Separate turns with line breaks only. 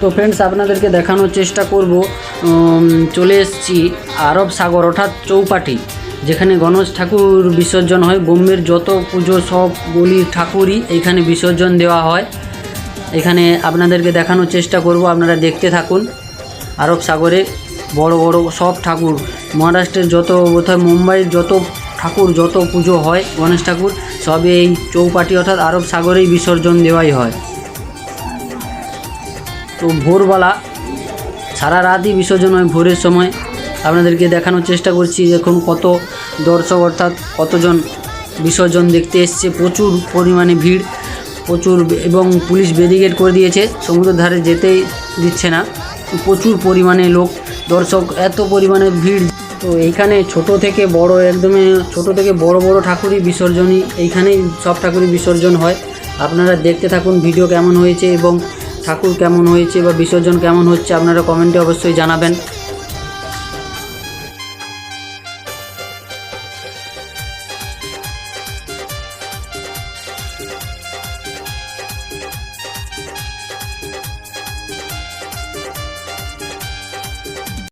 তো ফ্রেন্ডস আপনাদেরকে দেখানোর চেষ্টা করব চলে এসেছি আরব সাগর, অর্থাৎ চৌপাটি, যেখানে গণেশ ঠাকুর বিসর্জন হয়। বোম্বের যত পুজো সব গলির ঠাকুরই এইখানে বিসর্জন দেওয়া হয়। এখানে আপনাদেরকে দেখানোর চেষ্টা করব, আপনারা দেখতে থাকুন। আরব সাগরে বড় বড় সব ঠাকুর, মহারাষ্ট্রের যত, কোথায় মুম্বাইয়ের যত ঠাকুর, যত পুজো হয় গণেশ ঠাকুর, সবই এই চৌপাটি, অর্থাৎ আরব সাগরেই বিসর্জন দেওয়াই হয়। তো ভোরবেলা সারা রাতই বিসর্জন হয় ভোরের সময়। আপনাদেরকে দেখানোর চেষ্টা করছি এখন কত দর্শক অর্থাৎ কতজন বিসর্জন দেখতে এসছে। প্রচুর পরিমাণে ভিড়, প্রচুর এবং পুলিশ ব্যারিকেড করে দিয়েছে। সমুদ্রের ধারে যেতেই দিচ্ছে না। প্রচুর পরিমাণে লোক, দর্শক, এত পরিমাণে ভিড়। তো এইখানে ছোট থেকে বড় একদমই ছোট থেকে বড় বড় ঠাকুরই বিসর্জনই। এইখানেই সব ঠাকুরই বিসর্জন হয়। আপনারা দেখতে থাকুন ভিডিও কেমন হয়েছে এবং ঠাকুর কেমন হয়েছে বা বিসর্জন কেমন হচ্ছে আপনারা কমেন্টে অবশ্যই জানাবেন।